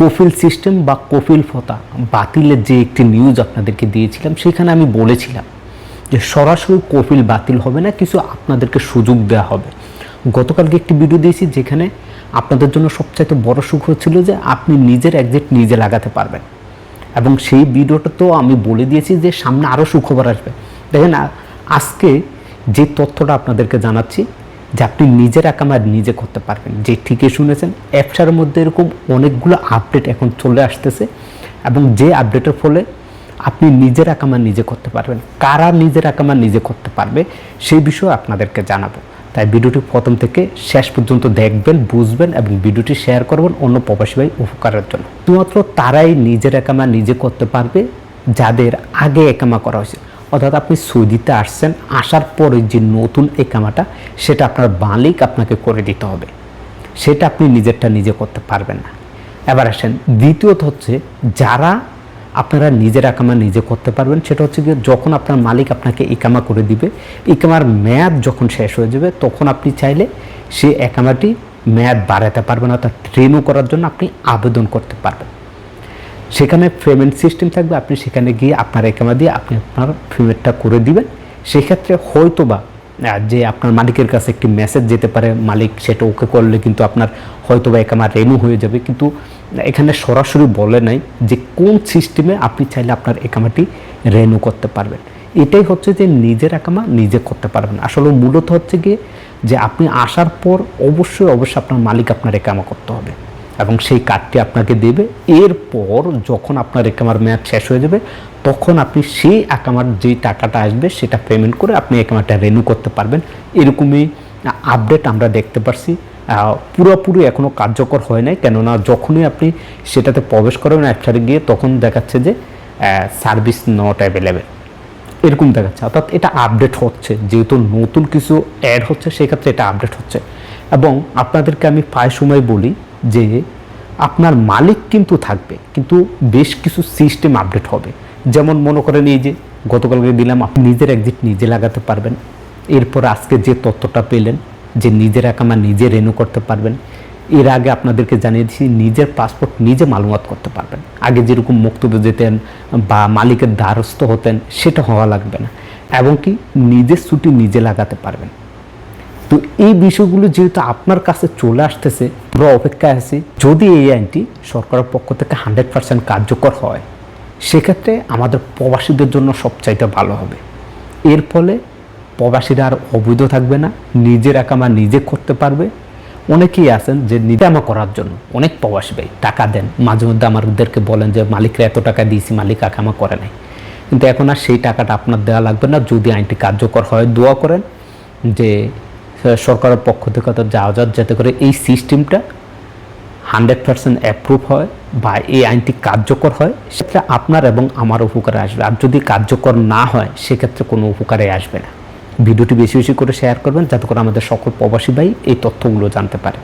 Kafil system বা কফিল ফতা, বাতিলের যে একটি নিউজ আপনাদেরকে দিয়েছিলাম, সেখানে আমি বলেছিলাম যে সরাসরি কফিল বাতিল হবে না, কিছু আপনাদেরকে সুযোগ দেওয়া হবে। গতকালকে একটি ভিডিও দিয়েছি যেখানে আপনাদের জন্য সবচাইতে বড় সুখ হচ্ছিল যে আপনি নিজের একজেক্ট নিজে লাগাতে পারবেন। এবং সেই ভিডিওটা তো আমি বলে দিয়েছি যে সামনে আরও সুখবর আসবে। দেখেন আজকে যে তথ্যটা আপনাদেরকে জানাচ্ছি যে আপনি নিজের একামার নিজে করতে পারবেন। যে ঠিকই শুনেছেন অ্যাপসার মধ্যে এরকম অনেকগুলো আপডেট এখন চলে আসতেছে এবং যে আপডেটের ফলে আপনি নিজের একামার নিজে করতে পারবেন। কারা নিজের একামার নিজে করতে পারবে, সেই বিষয়ে আপনাদেরকে জানাব। তাই ভিডিওটি প্রথম থেকে শেষ পর্যন্ত দেখবেন, বুঝবেন এবং ভিডিওটি শেয়ার করবেন অন্য প্রবাসী ভাই উপকারের জন্য। শুধুমাত্র তারাই নিজের একামা নিজে করতে পারবে, যাদের আগে একামা করা হয়েছে। অর্থাৎ আপনি সৌদিতে আসছেন, আসার পরে যে নতুন একামাটা সেটা আপনার মালিক আপনাকে করে দিতে হবে। সেটা আপনি নিজেরটা নিজে করতে পারবেন না। এবার আসেন, দ্বিতীয়ত হচ্ছে যারা আপনারা নিজের একামা নিজে করতে পারবেন, সেটা হচ্ছে গিয়ে যখন আপনার মালিক আপনাকে ইকামা করে দিবে ইকামার মেয়াদ যখন শেষ হয়ে যাবে, তখন আপনি চাইলে সেই একামাটি মেয়াদ বাড়াতে পারবেন, অর্থাৎ ট্রেনও করার জন্য আপনি আবেদন করতে পারবেন। সেখানে পেমেন্ট সিস্টেম থাকবে, আপনি সেখানে গিয়ে আপনার একামা দিয়ে আপনি আপনার পেমেন্টটা করে দিবেন। সেক্ষেত্রে হয়তো বা যে আপনার মালিকের কাছে একটি মেসেজ যেতে পারে, মালিক সেটা ওকে করলে কিন্তু আপনার হয়তো বা একামা রেনু হয়ে যাবে। কিন্তু এখানে সরাসরি বলে নাই যে কোন সিস্টেমে আপনি চাইলে আপনার একামাটি রেনু করতে পারবেন। এটাই হচ্ছে যে নিজের একামা নিজে করতে পারবেন। আসলে মূলত হচ্ছে গিয়ে যে আপনি আসার পর অবশ্যই অবশ্যই আপনার মালিক আপনার একামা করতে হবে। এবং সেই কার্ডটি আপনাকে দেবে। এরপর যখন আপনার একামার মেয়াদ শেষ হয়ে যাবে, তখন আপনি সেই একামার যে টাকাটা আসবে, সেটা পেমেন্ট করে আপনি একামারটা রেনু করতে পারবেন। এরকমই আপডেট আমরা দেখতে পারছি। পুরোপুরি এখনও কার্যকর হয় নাই, কেননা যখনই আপনি সেটাতে প্রবেশ করবেন অ্যাপসারে গিয়ে, তখন দেখাচ্ছে যে সার্ভিস নট অ্যাভেলেবেল এরকম দেখাচ্ছে। অর্থাৎ এটা আপডেট হচ্ছে। যেহেতু নতুন কিছু অ্যাড হচ্ছে সেক্ষেত্রে এটা আপডেট হচ্ছে। এবং আপনাদেরকে আমি প্রায় সময় বলি যে আপনার মালিক কিন্তু থাকবে, কিন্তু বেশ কিছু সিস্টেম আপডেট হবে। যেমন মনে করেন এই যে গতকালকে দিলাম, আপনি নিজের একজিট নিজে লাগাতে পারবেন। এরপর আজকে যে তথ্যটা পেলেন, যে নিজের একামা নিজে রেনু করতে পারবেন, এর আগে আপনাদেরকে জানিয়ে দিচ্ছি নিজের পাসপোর্ট নিজে মালুমাত করতে পারবেন। আগে যেরকম মুক্তবে যেতেন বা মালিকের দ্বারস্থ হতেন, সেটা হওয়া লাগবে না। এবং কি নিজের ছুটি নিজে লাগাতে পারবেন। তো এই বিষয়গুলো যেহেতু আপনার কাছে চলে আসতেছে, আমরা অপেক্ষায় আছি। যদি এই আইনটি সরকারের পক্ষ থেকে হান্ড্রেড পার্সেন্ট কার্যকর হয়, সেক্ষেত্রে আমাদের প্রবাসীদের জন্য সবচাইতে ভালো হবে। এর ফলে প্রবাসীরা আর অবৈধ থাকবে না, নিজের একামা নিজে করতে পারবে। অনেকেই আছেন যে নিজামা করার জন্য, অনেক প্রবাসী ভাই টাকা দেন। মাঝে মধ্যে আমাদেরকে বলেন যে, মালিকরা এত টাকা দিয়েছি, মালিক আকামা করে নাই। কিন্তু এখন আর সেই টাকাটা আপনার দেওয়া লাগবে না। যদি আইনটি কার্যকর হয়, দোয়া করেন যে সরকারের পক্ষ থেকে তো যাওয়া যাতে করে এই সিস্টেমটা হান্ড্রেড পার্সেন্ট অ্যাপ্রুভ হয় বা এই আইনটি কার্যকর হয়, সেক্ষেত্রে আপনার এবং আমার উপকারে আসবে। আর যদি কার্যকর না হয়, সেক্ষেত্রে কোনো উপকারে আসবে না। ভিডিওটি বেশি বেশি করে শেয়ার করবেন, যাতে করে আমাদের সকল প্রবাসী ভাই এই তথ্যগুলো জানতে পারে।